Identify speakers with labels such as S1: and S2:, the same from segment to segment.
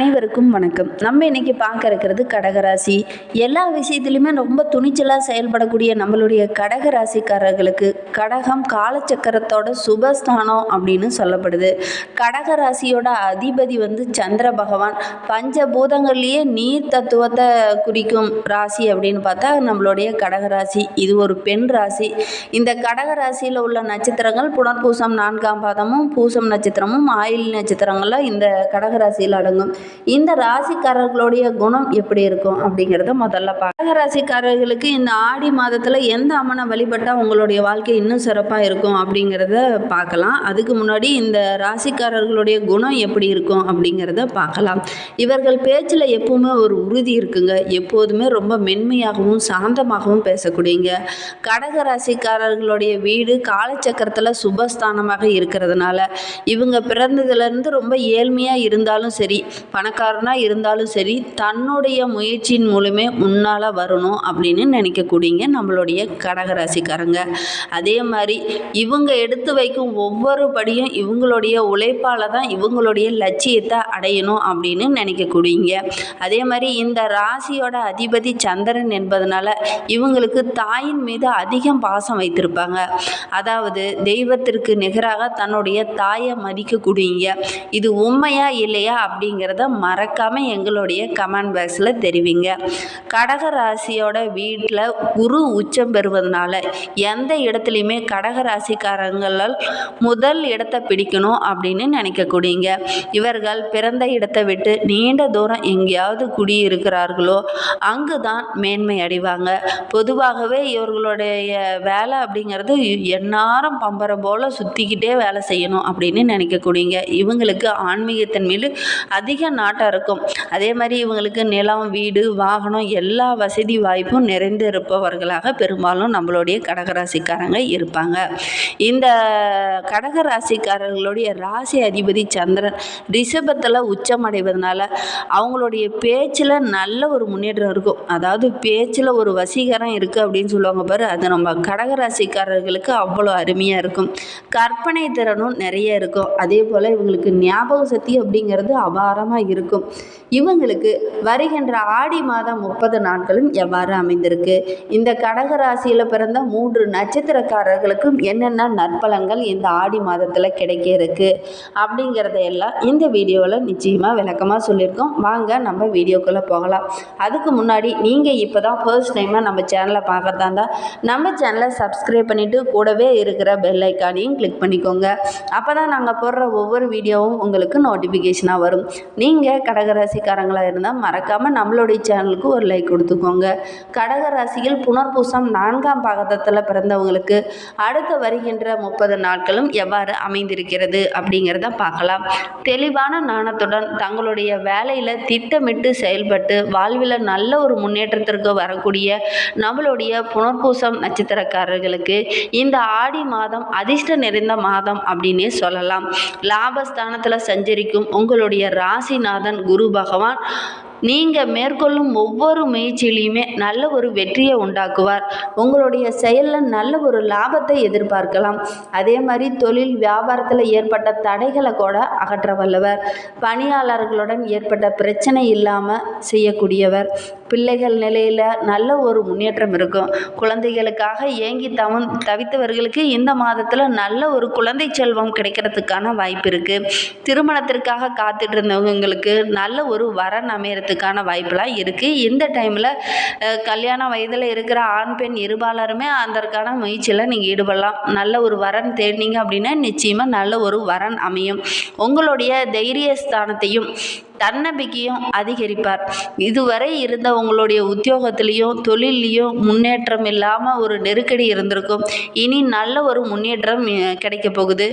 S1: அனைவருக்கும் வணக்கம். நம்ம இன்னைக்கு பார்க்க இருக்கிறது கடகராசி. எல்லா விஷயத்துலையுமே ரொம்ப துணிச்சலாக செயல்படக்கூடிய நம்மளுடைய கடகராசிக்காரர்களுக்கு கடகம் காலச்சக்கரத்தோட சுபஸ்தானம் அப்படின்னு சொல்லப்படுது. கடகராசியோட அதிபதி வந்து சந்திர பகவான். பஞ்சபூதங்கள்லேயே நீர் தத்துவத்தை குறிக்கும் ராசி அப்படின்னு பார்த்தா நம்மளுடைய கடகராசி. இது ஒரு பெண் ராசி. இந்த கடகராசியில் உள்ள நட்சத்திரங்கள் புனர்பூசம் நான்காம் பாதமும் பூசம் நட்சத்திரமும் ஆயில் நட்சத்திரங்கள்லாம் இந்த கடகராசியில் அடங்கும். இந்த ராசிக்காரர்களுடைய குணம் எப்படி இருக்கும் அப்படிங்கிறத முதல்ல பார்க்க கடக ராசிக்காரர்களுக்கு இந்த ஆடி மாதத்தில் எந்த அம்மனை வழிபட்டால் உங்களுடைய வாழ்க்கை இன்னும் சிறப்பாக இருக்கும் அப்படிங்கிறத பார்க்கலாம். அதுக்கு முன்னாடி இந்த ராசிக்காரர்களுடைய குணம் எப்படி இருக்கும் அப்படிங்கிறத பார்க்கலாம். இவர்கள் பேச்சில் எப்பவுமே ஒரு உறுதி இருக்குங்க. எப்போதுமே ரொம்ப மென்மையாகவும் சாந்தமாகவும் பேசக்கூடியங்க. கடக ராசிக்காரர்களுடைய வீடு காலச்சக்கரத்தில் சுபஸ்தானமாக இருக்கிறதுனால இவங்க பிறந்ததுலேருந்து ரொம்ப ஏழ்மையாக இருந்தாலும் சரி பணக்காரனாக இருந்தாலும் சரி தன்னுடைய முயற்சியின் மூலமே முன்னால் வரணும் அப்படின்னு நினைக்கக்கூடியங்க நம்மளுடைய கடகராசிக்காரங்க. அதே மாதிரி இவங்க எடுத்து வைக்கும் ஒவ்வொரு படியும் இவங்களுடைய உழைப்பால் தான் இவங்களுடைய லட்சியத்தை அடையணும் அப்படின்னு நினைக்கக்கூடியங்க. அதே மாதிரி இந்த ராசியோட அதிபதி சந்திரன் என்பதனால இவங்களுக்கு தாயின் மீது அதிகம் பாசம் வைத்திருப்பாங்க. அதாவது தெய்வத்திற்கு நிகராக தன்னுடைய தாயை மதிக்கக்கூடியங்க. இது உண்மையா இல்லையா அப்படிங்கிறத மறக்காமல் எங்களுடைய கமெண்ட் பாக்ஸில் தெரிவிங்க. கடக ராசியோட வீட்டில் குரு உச்சம் பெறுவதனால எந்த இடத்துலையுமே கடக ராசிக்காரங்களால் முதல் இடத்தை பிடிக்கணும் அப்படின்னு நினைக்கக்கூடியங்க. இவர்கள் பிறந்த இடத்தை விட்டு நீண்ட தூரம் எங்கேயாவது குடியிருக்கிறார்களோ அங்கு தான் மேன்மை அடைவாங்க. பொதுவாகவே இவர்களுடைய வேலை அப்படிங்கிறது எந்நேரம் பம்பரம் போல் சுற்றிக்கிட்டே வேலை செய்யணும் அப்படின்னு நினைக்கக்கூடியங்க. இவங்களுக்கு ஆன்மீகத்தின் மீது அதிக நாட்டம் இருக்கும் அதே மாதிரி இவங்களுக்கு நிலம் வீடு வாகனம் எல்லா வசதி வாய்ப்பும் நிறைந்து இருப்பவர்களாக பெரும்பாலும் நம்மளுடைய கடகராசிக்காரங்க இருப்பாங்க. இந்த கடகராசிக்காரர்களுடைய ராசி அதிபதி சந்திரன் ரிஷபத்தில் உச்சம் அடைவதனால அவங்களுடைய பேச்சில் நல்ல ஒரு முன்னேற்றம் இருக்கும். அதாவது பேச்சில் ஒரு வசீகரம் இருக்குது அப்படின்னு சொல்லுவாங்க பாரு அது நம்ம கடகராசிக்காரர்களுக்கு அவ்வளோ அருமையாக இருக்கும். கற்பனை திறனும் நிறைய இருக்கும். அதே போல் இவங்களுக்கு ஞாபக சக்தி அப்படிங்கிறது அபாரமாக இருக்கும். இவங்களுக்கு வருகின்ற ஆடி மாதம் முப்பது நாட்களும் எவ்வாறு அமைந்திருக்கு? இந்த கடகராசியில் பிறந்த மூன்று நட்சத்திரக்காரர்களுக்கும் என்னென்ன நற்பலங்கள் இந்த ஆடி மாதத்தில் கிடைக்க இருக்கு அப்படிங்கிறத எல்லாம் இந்த வீடியோவில் நிச்சயமாக விளக்கமாக சொல்லியிருக்கோம். வாங்க நம்ம வீடியோக்குள்ளே போகலாம். அதுக்கு முன்னாடி நீங்கள் இப்போ தான் ஃபர்ஸ்ட் டைமாக நம்ம சேனலை பார்க்குறதா இருந்தால் நம்ம சேனலை சப்ஸ்கிரைப் பண்ணிவிட்டு கூடவே இருக்கிற பெல் ஐக்கானையும் கிளிக் பண்ணிக்கோங்க. அப்போ தான் நாங்கள் போடுற ஒவ்வொரு வீடியோவும் உங்களுக்கு நோட்டிஃபிகேஷனாக வரும். நீங்கள் கடகராசிக்காரங்களாக இருந்தால் மறக்காமல் நம்மளுடைய சேனலுக்கு ஒரு லைக் கொடுத்துக்கோங்க. கடகராசியில் புனர்பூசம் நான்காம் பாகத்தில் பிறந்தவங்களுக்கு அடுத்து வருகின்ற முப்பது நாட்களும் எவ்வாறு அமைந்திருக்கிறது அப்படிங்கிறத பார்க்கலாம். தெளிவான நாணத்துடன் தங்களுடைய வேலையில் திட்டமிட்டு செயல்பட்டு வாழ்வில் நல்ல ஒரு முன்னேற்றத்திற்கு வரக்கூடிய நம்மளுடைய புனர்பூசம் நட்சத்திரக்காரர்களுக்கு இந்த ஆடி மாதம் அதிர்ஷ்ட நிறைந்த மாதம் அப்படின்னே சொல்லலாம். லாபஸ்தானத்தில் சஞ்சரிக்கும் உங்களுடைய ராசி ராசிநாதன் குரு பகவான் நீங்கள் மேற்கொள்ளும் ஒவ்வொரு முயற்சியிலையுமே நல்ல ஒரு வெற்றியை உண்டாக்குவார். உங்களுடைய செயலில் நல்ல ஒரு லாபத்தை எதிர்பார்க்கலாம். அதே மாதிரி தொழில் வியாபாரத்தில் ஏற்பட்ட தடைகளை கூட அகற்ற வல்லவர். பணியாளர்களுடன் ஏற்பட்ட பிரச்சனை இல்லாமல் செய்யக்கூடியவர். பிள்ளைகள் நிலையில் நல்ல ஒரு முன்னேற்றம் இருக்கும். குழந்தைகளுக்காக ஏங்கி தவ தவித்தவர்களுக்கு இந்த மாதத்தில் நல்ல ஒரு குழந்தை செல்வம் கிடைக்கிறதுக்கான வாய்ப்பு இருக்குது திருமணத்திற்காக காத்துட்டு இருந்தவங்களுக்கு நல்ல ஒரு வரன் அமையறதுக்கான வாய்ப்பெலாம் இருக்குது இந்த டைமில் கல்யாண வயதில் இருக்கிற ஆண் பெண் இருபாலருமே அதற்கான முயற்சியில் நீங்கள் ஈடுபடலாம். நல்ல ஒரு வரன் தேடினீங்க அப்படின்னா நிச்சயமாக நல்ல ஒரு வரன் அமையும். உங்களுடைய தைரிய ஸ்தானத்தையும் தன்னம்பிக்கையும் அதிகரிப்பார். இதுவரை இருந்த உங்களுடைய உத்தியோகத்திலையும் தொழிலையும் முன்னேற்றம் இல்லாமல் ஒரு நெருக்கடி இருந்திருக்கும். இனி நல்ல ஒரு முன்னேற்றம் கிடைக்க போகுது.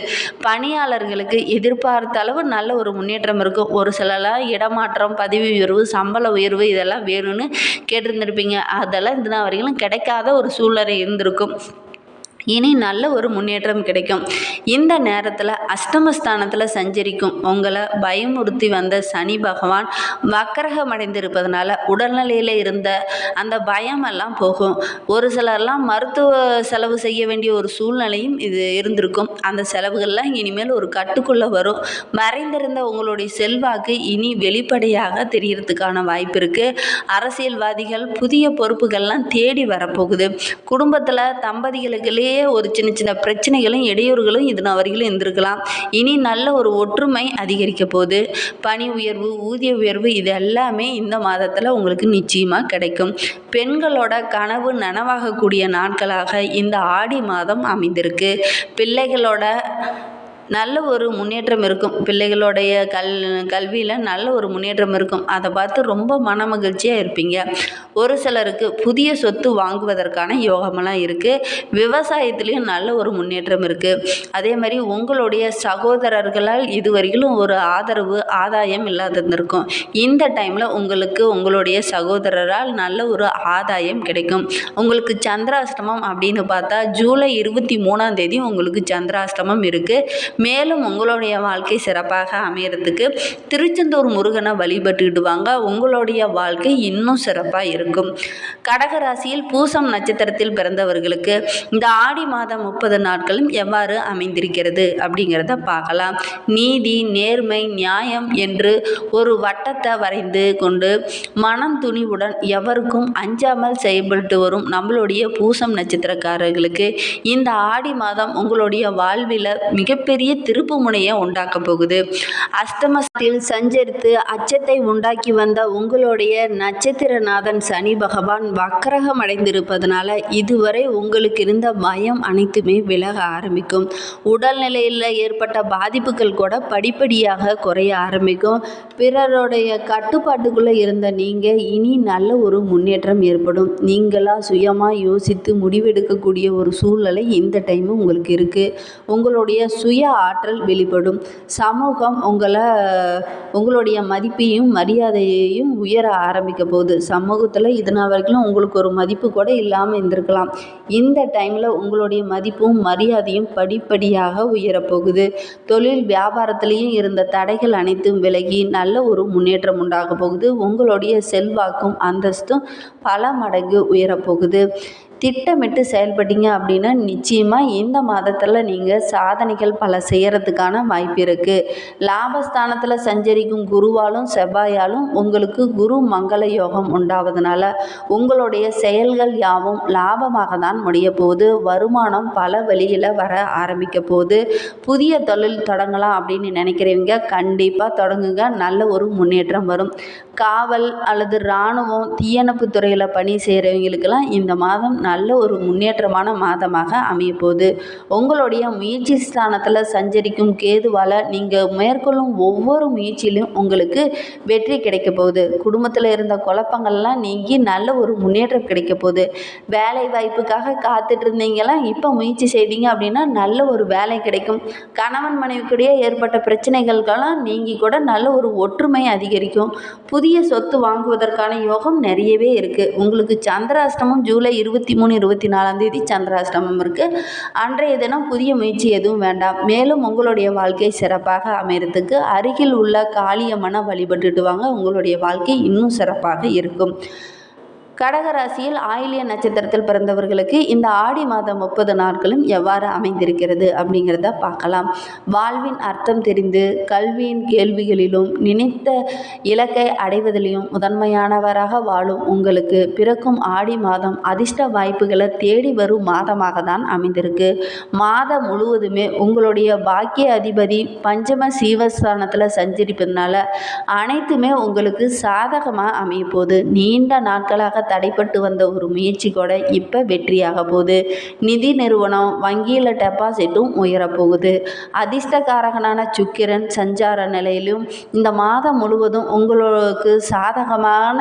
S1: பணியாளர்களுக்கு எதிர்பார்த்த அளவு நல்ல ஒரு முன்னேற்றம் இருக்கும். ஒரு சிலலாம் இடமாற்றம் பதவி உயர்வு சம்பள உயர்வு இதெல்லாம் வேணும்னு கேட்டிருந்திருப்பீங்க. அதெல்லாம் இந்த நாள் வரைக்கும் கிடைக்காத ஒரு சூழ்நிலை இருந்திருக்கும். இனி நல்ல ஒரு முன்னேற்றம் கிடைக்கும். இந்த நேரத்தில் அஷ்டமஸ்தானத்தில் சஞ்சரிக்கும் உங்களை பயமுறுத்தி வந்த சனி பகவான் வக்கரகம் அடைந்திருப்பதனால உடல்நிலையில் இருந்த அந்த பயமெல்லாம் போகும். ஒரு சிலர்லாம் மருத்துவ செலவு செய்ய வேண்டிய ஒரு சூழ்நிலையும் இது இருந்திருக்கும். அந்த செலவுகள்லாம் இனிமேல் ஒரு கட்டுக்குள்ளே வரும். மறைந்திருந்த உங்களுடைய செல்வாக்கு இனி வெளிப்படையாக தெரியறதுக்கான வாய்ப்பு இருக்குது அரசியல்வாதிகள் புதிய பொறுப்புகள்லாம் தேடி வரப்போகுது. குடும்பத்தில் தம்பதிகளுக்குள்ளேயே ஒரு சின்ன சின்ன பிரச்சனைகளும் இடையூறுகளும் இது வரையிலும் இருந்திருக்கலாம். இனி நல்ல ஒரு ஒற்றுமை அதிகரிக்க போகுது. பணி உயர்வு ஊதிய உயர்வு இது எல்லாமே இந்த மாதத்தில் உங்களுக்கு நிச்சயமாக கிடைக்கும். பெண்களோட கனவு நனவாகக்கூடிய நாட்களாக இந்த ஆடி மாதம் அமைந்திருக்கு. பிள்ளைகளோட நல்ல ஒரு முன்னேற்றம் இருக்கும். பிள்ளைகளுடைய கல் கல்வியில் நல்ல ஒரு முன்னேற்றம் இருக்கும். அதை பார்த்து ரொம்ப மன மகிழ்ச்சியாக இருப்பீங்க. ஒரு சிலருக்கு புதிய சொத்து வாங்குவதற்கான யோகமெல்லாம் இருக்குது விவசாயத்துலேயும் நல்ல ஒரு முன்னேற்றம் இருக்குது அதே மாதிரி உங்களுடைய சகோதரர்களால் இதுவரையிலும் ஒரு ஆதரவு ஆதாயம் இல்லாதிருந்திருக்கும். இந்த டைமில் உங்களுக்கு உங்களுடைய சகோதரரால் நல்ல ஒரு ஆதாயம் கிடைக்கும். உங்களுக்கு சந்திராஷ்டமம் அப்படின்னு பார்த்தா ஜூலை இருபத்தி மூணாம் தேதி உங்களுக்கு சந்திராஷ்டமம் இருக்குது மேலும் உங்களுடைய வாழ்க்கை சிறப்பாக அமையறதுக்கு திருச்செந்தூர் முருகனை வழிபட்டுக்கிட்டு வாங்க உங்களுடைய வாழ்க்கை இன்னும் சிறப்பாக இருக்கும். கடகராசியில் பூசம் நட்சத்திரத்தில் பிறந்தவர்களுக்கு இந்த ஆடி மாதம் முப்பது நாட்களும் எவ்வாறு அமைந்திருக்கிறது அப்படிங்கிறத பார்க்கலாம். நீதி நேர்மை நியாயம் என்று ஒரு வட்டத்தை வரைந்து கொண்டு மனம் துணிவுடன் எவருக்கும் அஞ்சாமல் செயல்பட்டு வரும் நம்மளுடைய பூசம் நட்சத்திரக்காரர்களுக்கு இந்த ஆடி மாதம் உங்களுடைய வாழ்வில் மிகப்பெரிய திருப்பு முனையை உண்டாக்க போகுது. அஸ்தமத்தில் சஞ்சரித்து அச்சத்தை உண்டாக்கி வந்த உங்களுடைய நட்சத்திரநாதன் சனி பகவான் வக்கரகம் அடைந்திருப்பதனால இதுவரை உங்களுக்கு இருந்த பயம் அனைத்துமே விலக ஆரம்பிக்கும். உடல்நிலையில் ஏற்பட்ட பாதிப்புகள் கூட படிப்படியாக குறைய ஆரம்பிக்கும். பிறருடைய கட்டுப்பாட்டுக்குள்ளே இருந்த நீங்கள் இனி நல்ல ஒரு முன்னேற்றம் ஏற்படும். நீங்களாக சுயமாக யோசித்து முடிவெடுக்கக்கூடிய ஒரு சூழ்நிலை இந்த டைமு உங்களுக்கு இருக்குது உங்களுடைய சுய ஆற்றல் வெளிப்படும். சமூகம் உங்களை உங்களுடைய மதிப்பையும் மரியாதையையும் உயர ஆரம்பிக்க போகுது. சமூகத்தில் இதனால் வரைக்கும் உங்களுக்கு ஒரு மதிப்பு கூட இல்லாமல் இருந்திருக்கலாம். இந்த டைமில் உங்களுடைய மதிப்பும் மரியாதையும் படிப்படியாக உயரப்போகுது தொழில் வியாபாரத்திலையும் இருந்த தடைகள் அனைத்தும் விலகி நல்ல ஒரு முன்னேற்றம் உண்டாக போகுது. உங்களுடைய செல்வாக்கும் அந்தஸ்தும் பல மடங்கு உயரப்போகுது திட்டமிட்டு செயல்பட்டீங்க அப்படின்னா நிச்சயமாக இந்த மாதத்தில் நீங்கள் சாதனைகள் பல செய்கிறதுக்கான வாய்ப்பு இருக்குது லாபஸ்தானத்தில் சஞ்சரிக்கும் குருவாலும் செவ்வாயாலும் உங்களுக்கு குரு மங்கள யோகம் உண்டாவதுனால உங்களுடைய செயல்கள் யாவும் லாபமாக தான் முடிய போகுது. வருமானம் பல வழியில் வர ஆரம்பிக்க போகுது. புதிய தொழில் தொடங்கலாம் அப்படின்னு நினைக்கிறவங்க கண்டிப்பாக தொடங்குங்க. நல்ல ஒரு முன்னேற்றம் வரும். காவல் அல்லது இராணுவம் தீயணைப்பு துறையில் பணி செய்கிறவங்களுக்கெல்லாம் இந்த மாதம் நல்ல ஒரு முன்னேற்றமான மாதமாக அமையப்போகுது. உங்களுடைய முயற்சி ஸ்தானத்தில் சஞ்சரிக்கும் கேதுவால் நீங்கள் மேற்கொள்ளும் ஒவ்வொரு முயற்சியிலும் உங்களுக்கு வெற்றி கிடைக்க போகுது. குடும்பத்தில் இருந்த குழப்பங்கள்லாம் நீங்கி நல்ல ஒரு முன்னேற்றம் கிடைக்க போகுது. வேலை வாய்ப்புக்காக காத்துட்டு இருந்தீங்களா இப்போ முயற்சி செய்தீங்க அப்படின்னா நல்ல ஒரு வேலை கிடைக்கும். கணவன் மனைவிக்கிடையே ஏற்பட்ட பிரச்சனைகளுக்கெல்லாம் நீங்கி கூட நல்ல ஒரு ஒற்றுமை அதிகரிக்கும். புதிய சொத்து வாங்குவதற்கான யோகம் நிறையவே இருக்குது உங்களுக்கு சந்திராஷ்டமம் ஜூலை இருபத்தி மூணு இருபத்தி நாலாம் தேதி சந்திராஷ்டமம் இருக்குது அன்றைய தினம் புதிய முயற்சி எதுவும் வேண்டாம். மேலும் உங்களுடைய வாழ்க்கை சிறப்பாக அமையறதுக்கு அருகில் உள்ள காளியம்மனை வழிபட்டுட்டு வாங்க. உங்களுடைய வாழ்க்கை இன்னும் சிறப்பாக இருக்கும். கடகராசியில் ஆயிலிய நட்சத்திரத்தில் பிறந்தவர்களுக்கு இந்த ஆடி மாதம் முப்பது நாட்களும் எவ்வாறு அமைந்திருக்கிறது அப்படிங்கிறத பார்க்கலாம். வாழ்வின் அர்த்தம் தெரிந்து கல்வியின் கேள்விகளிலும் நினைத்த இலக்கை அடைவதிலும் முதன்மையானவராக வாழும் உங்களுக்கு பிறக்கும் ஆடி மாதம் அதிர்ஷ்ட வாய்ப்புகளை தேடி வரும் மாதமாக தான் அமைந்திருக்கு. மாதம் முழுவதுமே உங்களுடைய பாக்கிய அதிபதி பஞ்சம சீவஸ்தானத்தில் சஞ்சரிப்பதனால அனைத்துமே உங்களுக்கு சாதகமாக அமைய போகுது நீண்ட நாட்களாக தடைப்பட்டு வந்த ஒரு முயற்சி கூட இப்போ வெற்றியாக போகுது. நிதி நிறுவனம் வங்கியில் டெபாசிட்டும் உயரப்போகுது அதிர்ஷ்டக்காரகனான சுக்கிரன் சஞ்சார நிலையிலும் இந்த மாதம் முழுவதும் உங்களுக்கு சாதகமான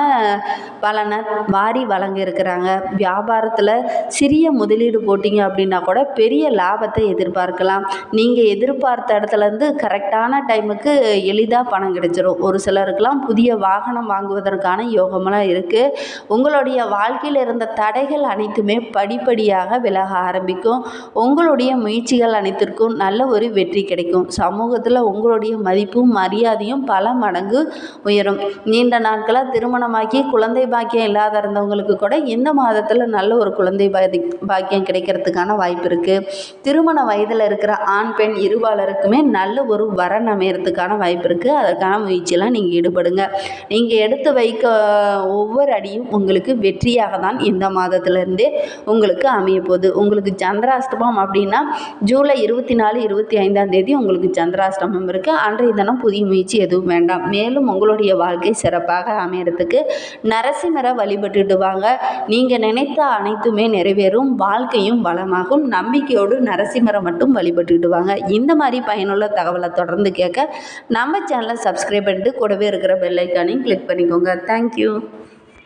S1: பலனை வாரி வழங்கியிருக்கிறாங்க. வியாபாரத்தில் சிறிய முதலீடு போட்டிங்க அப்படின்னா கூட பெரிய லாபத்தை எதிர்பார்க்கலாம். நீங்கள் எதிர்பார்த்த இடத்துலேருந்து கரெக்டான டைமுக்கு எளிதாக பணம் கிடைச்சிடும் ஒரு சிலருக்கெல்லாம் புதிய வாகனம் வாங்குவதற்கான யோகமெல்லாம் இருக்குது உங்களோட உங்களுடைய வாழ்க்கையில் இருந்த தடைகள் அனைத்துமே படிப்படியாக விலக ஆரம்பிக்கும். உங்களுடைய முயற்சிகள் அனைத்திற்கும் நல்ல ஒரு வெற்றி கிடைக்கும். சமூகத்தில் உங்களுடைய மதிப்பும் மரியாதையும் பல மடங்கு உயரும். நீண்ட நாட்களாக திருமணமாக்கி குழந்தை பாக்கியம் இல்லாத இருந்தவங்களுக்கு கூட இந்த மாதத்தில் நல்ல ஒரு குழந்தை பாதி பாக்கியம் கிடைக்கிறதுக்கான வாய்ப்பு இருக்குது திருமண வயதில் இருக்கிற ஆண் பெண் இருபாலருக்குமே நல்ல ஒரு வரன் அமையறதுக்கான வாய்ப்பு இருக்குது அதற்கான முயற்சியெல்லாம் நீங்கள் ஈடுபடுங்க. நீங்கள் எடுத்து வைக்க ஒவ்வொரு அடியும் உங்களுக்கு வெற்றியாக தான் இந்த மாதத்திலேருந்தே உங்களுக்கு அமைய போகுது. உங்களுக்கு சந்திராஷ்டமம் அப்படின்னா ஜூலை இருபத்தி நாலு இருபத்தி ஐந்தாம் தேதி உங்களுக்கு சந்திராஷ்டமம் இருக்குது அன்றைய தினம் புதிய முயற்சி எதுவும் வேண்டாம். மேலும் உங்களுடைய வாழ்க்கை சிறப்பாக அமையறதுக்கு நரசிம்மரை வழிபட்டுட்டு வாங்க. நீங்கள் நினைத்த அனைத்துமே நிறைவேறும். வாழ்க்கையும் வளமாகும். நம்பிக்கையோடு நரசிம்மரை மட்டும் வழிபட்டுட்டு வாங்க. இந்த மாதிரி பயனுள்ள தகவலை தொடர்ந்து கேட்க நம்ம சேனலை சப்ஸ்கிரைப் பண்ணிட்டு கூடவே இருக்கிற பெல்லைக்கானையும் கிளிக் பண்ணிக்கோங்க. தேங்க்யூ